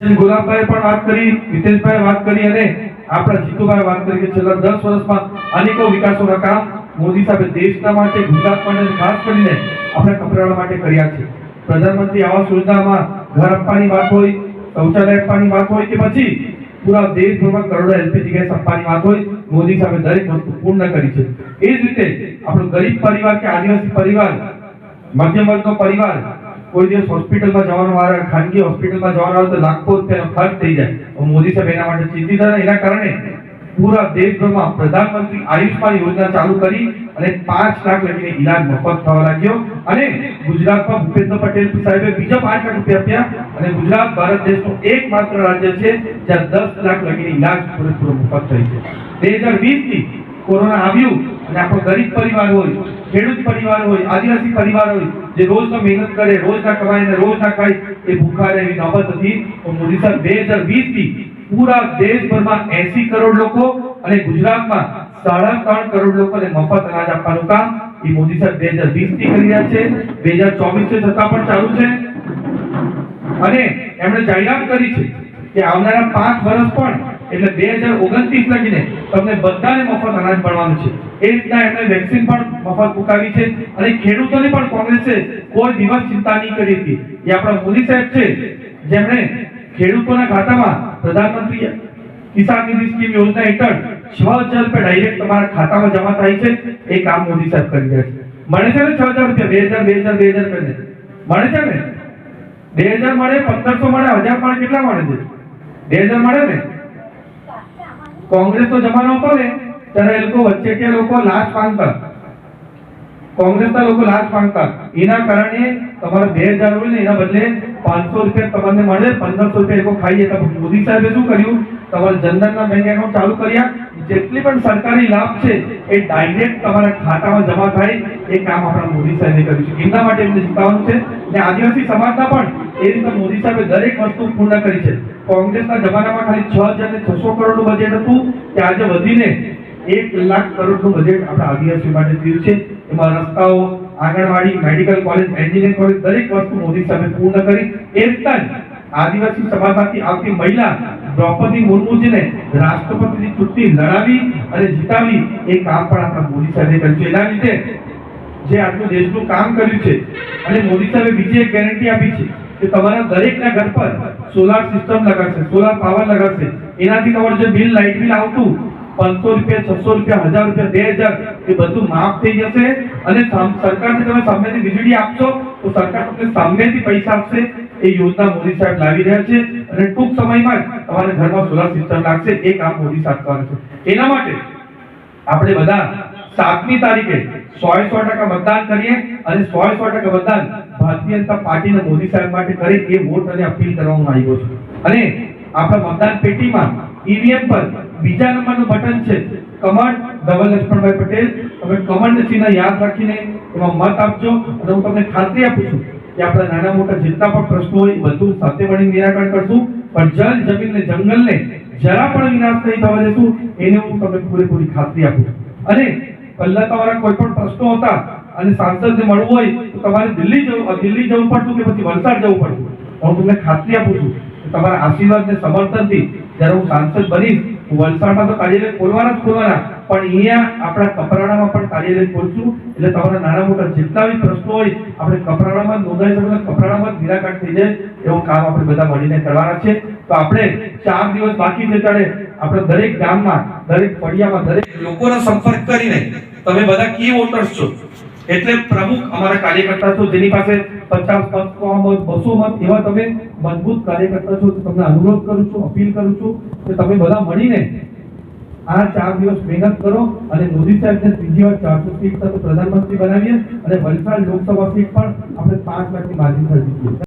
ગુલાબભાઈ પણ વાત કરી મિતેશભાઈ વાત કરી અને આપણા જીતુભાઈ વાત કરી કે છેલ્લા દસ વર્ષમાં અનેકો વિકાસોના કામ મોદી સાહેબે દેશના માટે, ગુજરાત માટે ખાસ કરીને આપણા કપરાડા માટે કર્યા છે. પ્રધાનમંત્રી આવાસ યોજનામાં ઘર આપવાની વાત હોય, શૌચાલય આપવાની વાત હોય કે પછી પૂરા દેશભરમાં કરોડો એલપીજી ગેસ આપવાની વાત હોય, મોદી સાહેબે દરેક વસ્તુ પૂર્ણ કરી છે. એ જ રીતે આપણો ગરીબ પરિવાર કે આદિવાસી પરિવાર, મધ્યમ વર્ગનો પરિવાર કોઈ દિવસ હોસ્પિટલમાં જવાનો વાર, ખાનગી હોસ્પિટલમાં જવાનો આવે તો લાખો તેનો ખર્ચ થઈ જાય. મોદી સાહેબ એના માટે ચિંતિત હતા એના કારણે પૂરા દેશભરમાં પ્રધાનમંત્રી આયુષ્માન યોજના ચાલુ કરી અને પાંચ લાખ લગીને ઈલાજ મફત થવા લાગ્યો. અને ગુજરાતમાં ભૂપેન્દ્ર પટેલ સાહેબે બીજા પાંચ લાખ રૂપિયા આપ્યા. અને ગુજરાત, ભારત દેશનું એકમાત્ર રાજ્ય છે જ્યાં દસ લાખ લગીને ઈલાજ પૂરેપૂરો મફત થઈ છે બે હજાર વીસથી કોરોના આવ્યું અને આપણો ગરીબ પરિવાર હોય, ખેડૂત પરિવાર હોય, આદિવાસી પરિવાર હોય જે રોજ તો મહેનત કરે, રોજ ના કમાય ને રોજ ના ખાય, એ ભૂખા રહે એવી નોબત હતી. તો મોદી સાહેબ બે હજાર વીસથી પૂરા દેશભરમાં એસી કરોડ લોકો અને ગુજરાતમાં સાડા ત્રણ કરોડ લોકોને મફત અનાજ આપવાનું કામ એ મોદી સાહેબ બે હજાર વીસથી કરી રહ્યા છે. બે હજાર ચોવીસથી છતાં પણ ચાલુ છે. અને એમણે જાહેરાત કરી છે કે આવનારા પાંચ વર્ષ પણ એટલે બે હજાર ઓગણત્રીસ લગીને તમને બધાને મફત અનાજ મળવાનું છે. એ રીતના એમણે વેક્સિન પણ મફત મુકાવી છે અને ખેડૂતોને પણ કોંગ્રેસે કોઈ દિવસ ચિંતા નહીં કરી હતી. એ આપણા મોદી સાહેબ છે, જેમણે ખેડૂતોના ખાતામાં પ્રધાનમંત્રી કિસાન નિધિ સ્કીમ યોજના હેઠળ છ હજાર રૂપિયા ડાયરેક્ટ તમારા ખાતામાં જમા થાય છે. એ કામ મોદી સાહેબ કરી રહ્યા છે. મળે છે ને છ હજાર રૂપિયા? બે હજાર બે હજાર બે હજાર મળે છે ને? બે હજાર મળે, પંદરસો મળે, હજાર મળે, કેટલા મળે છે? બે હજાર મળે ને? કોંગ્રેસ નો જમાનો હતો ત્યારે એ લોકો વચ્ચે લોકો લાશ માંગતા. કોંગ્રેસના લોકો લાશ માંગતા. એના કારણે તમારે બે હજાર હોય એના બદલે પાંચસો રૂપિયા તમને મળે, પંદરસો રૂપિયા એ લોકો ખાઈએ જતા. મોદી સાહેબે શું કર્યું? તમારે જનધનના બેંક એકાઉન્ટ ચાલુ કર્યા. જેટલી પણ સરકારી લાભ છે, એ ડાયરેક્ટ તમારા ખાતામાં જમા થાય, એ કામ આપણા મોદી સાહેબે કર્યું છે એમના માટે એમને જીતાવાનું છે. ને આદિવાસી સમાજના પણ એ રીતે મોદી સાહેબે દરેક વસ્તુ પૂર્ણ કરી છે. કોંગ્રેસના જમાનામાં ખાલી છ હજાર ને છસો કરોડનું બજેટ હતું, કે આજે વધીને એક લાખ કરોડનું બજેટ આપણા આદિવાસી માટે થયું છે. એમાં રસ્તાઓ, આંગણવાડી મેડિકલ કોલેજ એન્જિનિયરિંગ કોલેજ દરેક વસ્તુ મોદી સાહેબે પૂર્ણ કરી. એ રીતના જ આદિવાસી સમાજમાંથી આવતી મહિલા દ્રૌપદી મુર્મુજીને રાષ્ટ્રપતિની ચૂંટણી લડાવી અને જીતાવી એ કામ પણ આપણા મોદી સાહેબે કર્યું છે. એના લીધે જે આટલું દેશનું કામ કર્યું છે અને મોદી સાહેબે બીજી એક ગેરંટી આપી છે કે તમારા દરેકના ઘર પર સોલાર સિસ્ટમ લગાડશે સોલાર પાવર લગાડશે. એનાથી તમારું જે બિલ લાઇટ બિલ આવતું, પાંચસો રૂપિયા, છસો રૂપિયા, હજાર રૂપિયા, બે હજાર, એ બધું માફ થઈ જશે અને સરકારથી તમે સામેથી વીજળી આપશો તો સરકાર તમને સામેથી પૈસા આપશે. એ યોજના મોદી સાહેબ લાવી રહ્યા છે. અને ટૂંક સમયમાં જ તમારા ઘરમાં સોલાર સિસ્ટમ લાગશે. એ કામ મોદી સાહેબ છે. એના માટે આપણે બધા સાતમી તારીખે સો સો ટકા મતદાન કરીએ અને સો સો ટકા મતદાન ભારતીય જનતા પાર્ટીને મોદી સાહેબ માટે કરી એ વોટ અને અપીલ કરવામાં આવ્યો છે. અને આપણા મતદાન પેટીમાં ઈવીએમ પર બીજા નંબરનું બટન છે. કમળ ધવલ લક્ષ્મણભાઈ પટેલ. તમે કમળને ચિહ્ન યાદ રાખીને એમાં મત આપજો અને હું તમને ખાતરી આપું છું કે આપણા નાના મોટા જેટલા પણ પ્રશ્નો હોય બધું સાથે મળીને નિરાકરણ કરશું. પણ જલ જમીન ને જંગલને જરા પણ વિનાશ નહીં થવા દેશું, એને હું તમને પૂરેપૂરી ખાતરી આપું છું. અને પહેલા તમારા કોઈ પણ પ્રશ્નો હતા અને સાંસદને મળવું હોય, તો તમારે દિલ્હી જવું દિલ્હી જવું પડતું કે પછી વલસાડ જવું પડતું? હું તમને ખાતરી આપું છું તમારા આશીર્વાદ ને સમર્થનથી જ્યારે હું સાંસદ બનીશ, હું વલસાડમાં તો કાર્યાલય ખોલવાના જ ખોલવાના. પણ અહીંયા આપણા કપરાડામાં પણ કાર્યાલય ખોલશું. એટલે તમારા નાના મોટા જેટલા બી પ્રશ્નો હોય, આપણે કપરાડામાં નોંધાઈ શકે કપરાડામાં નિરાકરણ થઈ જાય, એવું કામ આપણે બધા મળીને કરવાના છે. તો આપણે ચાર દિવસ બાકી છે ત્યારે આપણે દરેક ગામમાં, દરેક ફળિયામાં, દરેક લોકોનો સંપર્ક કરીને તમે બધા કી વોટર્સ છો. એટલે પ્રમુખ અમારા કાર્યકર્તા છો, જેની પાસે પચાસ મત હોય બસો મત, એવા તમે મજબૂત કાર્યકર્તા છો તમને અનુરોધ કરું છું, અપીલ કરું છું કે તમે બધા મળીને આ ચાર દિવસ મહેનત કરો અને મોદી સાહેબને ત્રીજી વાર ચારસો સીટ પ્રધાનમંત્રી બનાવીએ અને વલસાડ લોકસભા સીટ પણ આપણે પાંચ લાખની માર્જિન કરી દીધી.